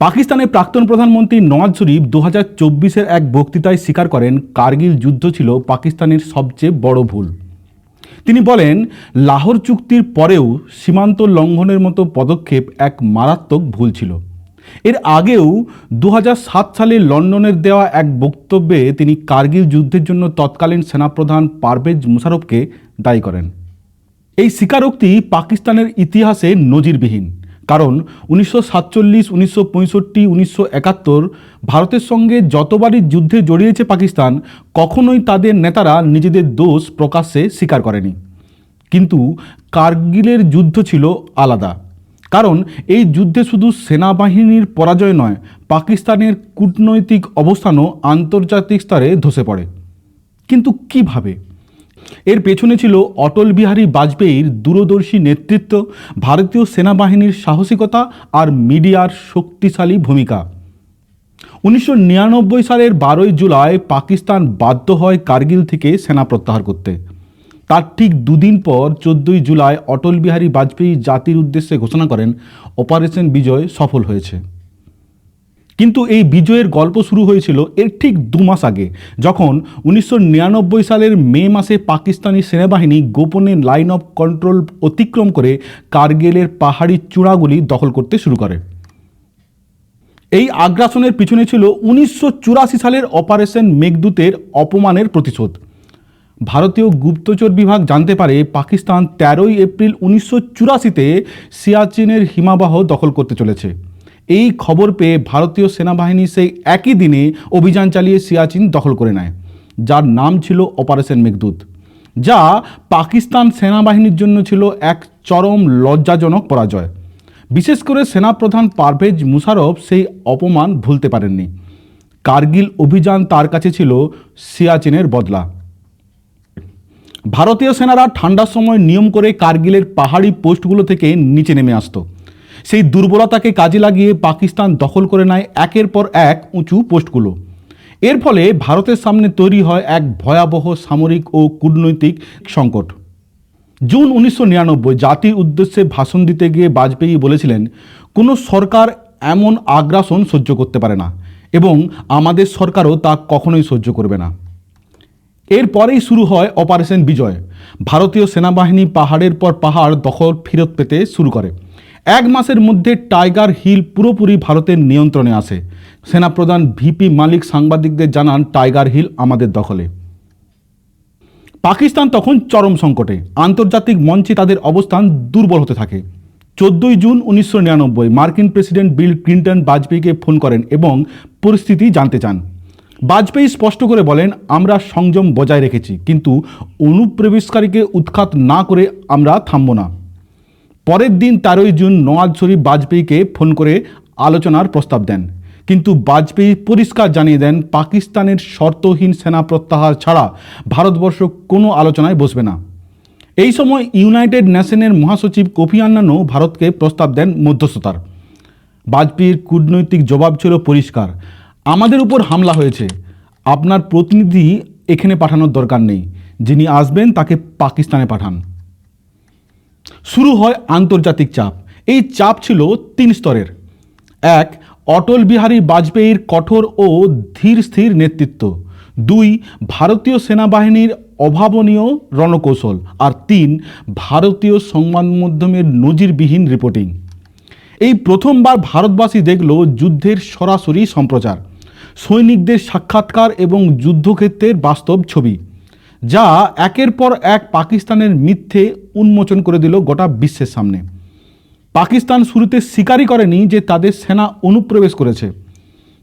পাকিস্তানের প্রাক্তন প্রধানমন্ত্রী নওয়াজ শরীফ দু হাজার চব্বিশের এক বক্তৃতায় স্বীকার করেন, কার্গিল যুদ্ধ ছিল পাকিস্তানের সবচেয়ে বড় ভুল। তিনি বলেন, লাহোর চুক্তির পরেও সীমান্ত লঙ্ঘনের মতো পদক্ষেপ এক মারাত্মক ভুল ছিল। এর আগেও দু হাজার সাত সালে লন্ডনের দেওয়া এক বক্তব্যে তিনি কার্গিল যুদ্ধের জন্য তৎকালীন সেনাপ্রধান পারভেজ মুশারফকে দায়ী করেন। এই স্বীকারোক্তি পাকিস্তানের ইতিহাসে নজিরবিহীন। কারণ উনিশশো সাতচল্লিশ, উনিশশো পঁয়ষট্টি, উনিশশো একাত্তর ভারতের সঙ্গে যতবারই যুদ্ধে জড়িয়েছে পাকিস্তান, কখনোই তাদের নেতারা নিজেদের দোষ প্রকাশ্যে স্বীকার করেনি। কিন্তু কার্গিলের যুদ্ধ ছিল আলাদা। কারণ এই যুদ্ধে শুধু সেনাবাহিনীর পরাজয় নয়, পাকিস্তানের কূটনৈতিক অবস্থানও আন্তর্জাতিক স্তরে ধসে পড়ে। কিন্তু কীভাবে? এর পেছনে ছিল অটল বিহারী বাজপেয়ীর দূরদর্শী নেতৃত্ব, ভারতীয় সেনাবাহিনীর সাহসিকতা আর মিডিয়ার শক্তিশালী ভূমিকা। উনিশশো নিরানব্বই সালের বারোই জুলাই পাকিস্তান বাধ্য হয় কার্গিল থেকে সেনা প্রত্যাহার করতে। তার ঠিক দুদিন পর চোদ্দোই জুলাই অটল বিহারী বাজপেয়ী জাতির উদ্দেশ্যে ঘোষণা করেন, অপারেশন বিজয় সফল হয়েছে। কিন্তু এই বিজয়ের গল্প শুরু হয়েছিল এর ঠিক দু মাস আগে, যখন উনিশশো নিরানব্বই সালের মে মাসে পাকিস্তানি সেনাবাহিনী গোপনে লাইন অফ কন্ট্রোল অতিক্রম করে কার্গিলের পাহাড়ি চূড়াগুলি দখল করতে শুরু করে। এই আগ্রাসনের পিছনে ছিল উনিশশো চুরাশি সালের অপারেশন মেঘদূতের অপমানের প্রতিশোধ। ভারতীয় গুপ্তচর বিভাগ জানতে পারে পাকিস্তান তেরোই এপ্রিল উনিশশো চুরাশিতে সিয়াচিনের হিমাবাহ দখল করতে চলেছে। এই খবর পেয়ে ভারতীয় সেনাবাহিনী সেই একই দিনে অভিযান চালিয়ে সিয়াচিন দখল করে নেয়, যার নাম ছিল অপারেশন মেঘদূত, যা পাকিস্তান সেনাবাহিনীর জন্য ছিল এক চরম লজ্জাজনক পরাজয়। বিশেষ করে সেনাপ্রধান পারভেজ মুশারফ সেই অপমান ভুলতে পারেননি। কার্গিল অভিযান তার কাছে ছিল সিয়াচিনের বদলা। ভারতীয় সেনারা ঠান্ডার সময় নিয়ম করে কার্গিলের পাহাড়ি পোস্টগুলো থেকে নিচে নেমে আসতো। সেই দুর্বলতাকে কাজে লাগিয়ে পাকিস্তান দখল করে নেয় একের পর এক উঁচু পোস্টগুলো। এর ফলে ভারতের সামনে তৈরি হয় এক ভয়াবহ সামরিক ও কূটনৈতিক সংকট। জুন উনিশশো নিরানব্বই জাতির উদ্দেশ্যে ভাষণ দিতে গিয়ে বাজপেয়ী বলেছিলেন, কোনো সরকার এমন আগ্রাসন সহ্য করতে পারে না এবং আমাদের সরকারও তা কখনোই সহ্য করবে না। এরপরেই শুরু হয় অপারেশন বিজয়। ভারতীয় সেনাবাহিনী পাহাড়ের পর পাহাড় দখল ফেরত পেতে শুরু করে। এক মাসের মধ্যে টাইগার হিল পুরোপুরি ভারতের নিয়ন্ত্রণে আসে সেনাপ্রধান ভিপি মালিক সাংবাদিকদের জানান, টাইগার হিল আমাদের দখলে। পাকিস্তান তখন চরম সংকটে। আন্তর্জাতিক মঞ্চে তাদের অবস্থান দুর্বল হতে থাকে। চোদ্দোই জুন উনিশশো নিরানব্বই মার্কিন প্রেসিডেন্ট বিল ক্লিন্টন বাজপেয়ীকে ফোন করেন এবং পরিস্থিতি জানতে চান। বাজপেয়ী স্পষ্ট করে বলেন, আমরা সংযম বজায় রেখেছি, কিন্তু অনুপ্রবেশকারীকে উৎখাত না করে আমরা থামব না। পরের দিন তেরোই জুন নওয়াজ শরীফ বাজপেয়ীকে ফোন করে আলোচনার প্রস্তাব দেন। কিন্তু বাজপেয়ী পরিষ্কার জানিয়ে দেন, পাকিস্তানের শর্তহীন সেনা প্রত্যাহার ছাড়া ভারতবর্ষ কোনো আলোচনায় বসবে না। এই সময় ইউনাইটেড নেশনের মহাসচিব কোফি আন্নানও ভারতকে প্রস্তাব দেন মধ্যস্থতার। বাজপেয়ীর কূটনৈতিক জবাব ছিল পরিষ্কার। আমাদের উপর হামলা হয়েছে। আপনার প্রতিনিধি এখানে পাঠানোর দরকার নেই। যিনি আসবেন তাকে পাকিস্তানে পাঠান। শুরু হয় আন্তর্জাতিক চাপ। এই চাপ ছিল তিন স্তরের। এক, অটল বিহারী বাজপেয়ীর কঠোর ও ধীর স্থির নেতৃত্ব। দুই, ভারতীয় সেনাবাহিনীর অভাবনীয় রণকৌশল। আর তিন, ভারতীয় সংবাদ মাধ্যমের নজিরবিহীন রিপোর্টিং। এই প্রথমবার ভারতবাসী দেখল যুদ্ধের সরাসরি সম্প্রচার। সৈনিকদের সাক্ষাৎকার এবং যুদ্ধক্ষেত্রের বাস্তব ছবি। যা একের পর এক পাকিস্তানের মিথ্যে উন্মোচন করে দিল গোটা বিশ্বের সামনে। পাকিস্তান শুরুতে স্বীকারই করেনি যে তাদের সেনা অনুপ্রবেশ করেছে।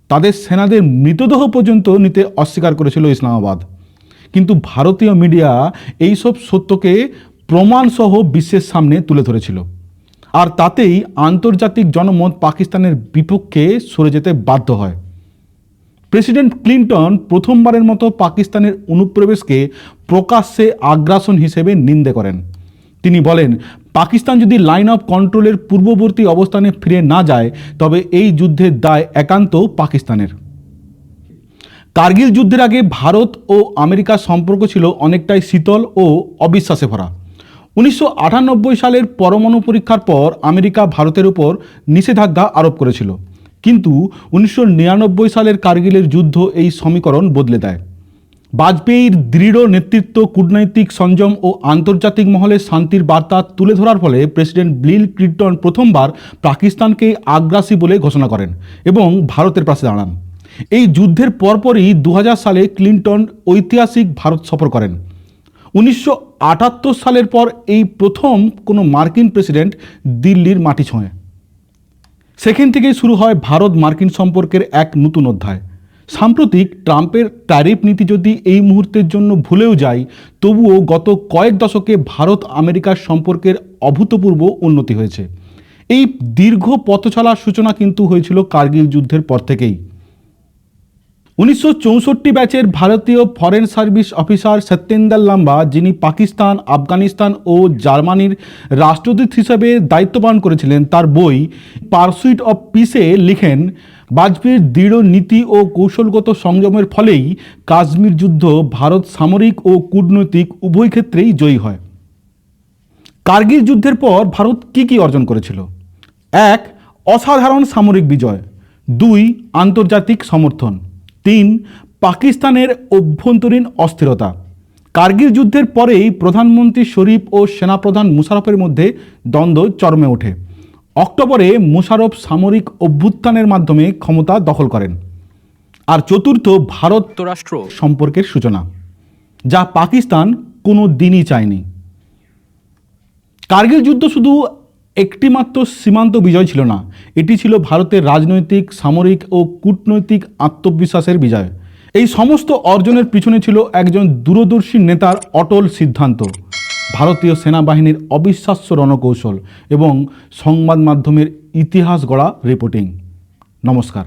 তাদের সেনাদের মৃতদেহ পর্যন্ত নিতে অস্বীকার করেছিল ইসলামাবাদ। কিন্তু ভারতীয় মিডিয়া এইসব সত্যকে প্রমাণসহ বিশ্বের সামনে তুলে ধরেছিল। আর তাতেই আন্তর্জাতিক জনমত পাকিস্তানের বিপক্ষে সরে যেতে বাধ্য হয়। প্রেসিডেন্ট ক্লিন্টন প্রথমবারের মতো পাকিস্তানের অনুপ্রবেশকে প্রকাশ্যে আগ্রাসন হিসেবে নিন্দে করেন। তিনি বলেন, পাকিস্তান যদি লাইন অফ কন্ট্রোলের পূর্ববর্তী অবস্থানে ফিরে না যায়, তবে এই যুদ্ধের দায় একান্ত পাকিস্তানের। কার্গিল যুদ্ধের আগে ভারত ও আমেরিকার সম্পর্ক ছিল অনেকটাই শীতল ও অবিশ্বাসে ভরা। উনিশশো আটানব্বই সালের পরমাণু পরীক্ষার পর আমেরিকা ভারতের উপর নিষেধাজ্ঞা আরোপ করেছিল। কিন্তু উনিশশো নিরানব্বই সালের কার্গিলের যুদ্ধ এই সমীকরণ বদলে দেয়। বাজপেয়ীর দৃঢ় নেতৃত্ব, কূটনৈতিক সংযম ও আন্তর্জাতিক মহলে শান্তির বার্তা তুলে ধরার ফলে প্রেসিডেন্ট বিল ক্লিন্টন প্রথমবার পাকিস্তানকে আগ্রাসী বলে ঘোষণা করেন এবং ভারতের পাশে দাঁড়ান। এই যুদ্ধের পরপরই দু হাজার সালে ক্লিন্টন ঐতিহাসিক ভারত সফর করেন। উনিশশো আটাত্তর সালের পর এই প্রথম কোনো মার্কিন প্রেসিডেন্ট দিল্লির মাটি ছোঁয়। সেখান থেকেই শুরু হয় ভারত মার্কিন সম্পর্কের এক নতুন অধ্যায়। সাম্প্রতিক ট্রাম্পের ট্যারিফ নীতি যদি এই মুহূর্তের জন্য ভুলেও যায়, তবুও গত কয়েক দশকে ভারত আমেরিকার সম্পর্কের অভূতপূর্ব উন্নতি হয়েছে। এই দীর্ঘ পথ পথচলার সূচনা কিন্তু হয়েছিল কার্গিল যুদ্ধের পর থেকেই। উনিশশো চৌষট্টি ব্যাচের ভারতীয় ফরেন সার্ভিস অফিসার সত্যেন্দার লাম্বা, যিনি পাকিস্তান, আফগানিস্তান ও জার্মানির রাষ্ট্রদূত হিসেবে দায়িত্ব পালন করেছিলেন, তার বই পারসুইট অফ পিসে লিখেন, বাজপেয়ীর দৃঢ় নীতি ও কৌশলগত সংযমের ফলেই কাশ্মীর যুদ্ধ ভারত সামরিক ও কূটনৈতিক উভয় ক্ষেত্রেই জয়ী হয়। কার্গিল যুদ্ধের পর ভারত কী কী অর্জন করেছিল? এক, অসাধারণ সামরিক বিজয়। দুই, আন্তর্জাতিক সমর্থন। তিন পাকিস্তানের অভ্যন্তরীণ অস্থিরতা। কার্গিল যুদ্ধের পরেই প্রধানমন্ত্রী শরীফ ও সেনাপ্রধান মুশারফের মধ্যে দ্বন্দ্ব চরমে ওঠে। অক্টোবরে মুশারফ সামরিক অভ্যুত্থানের মাধ্যমে ক্ষমতা দখল করেন। আর চতুর্থ ভারত যুক্তরাষ্ট্র। সম্পর্কের সূচনা যা পাকিস্তান কোনো দিনই চায়নি। কার্গিল যুদ্ধ শুধু একটিমাত্র সীমান্ত বিজয় ছিল না। এটি ছিল ভারতের রাজনৈতিক, সামরিক ও কূটনৈতিক আত্মবিশ্বাসের বিজয়। এই সমস্ত অর্জনের পিছনে ছিল একজন দূরদর্শী নেতার অটল সিদ্ধান্ত। ভারতীয় সেনাবাহিনীর অবিশ্বাস্য রণকৌশল এবং সংবাদ মাধ্যমের ইতিহাস গড়া রিপোর্টিং নমস্কার।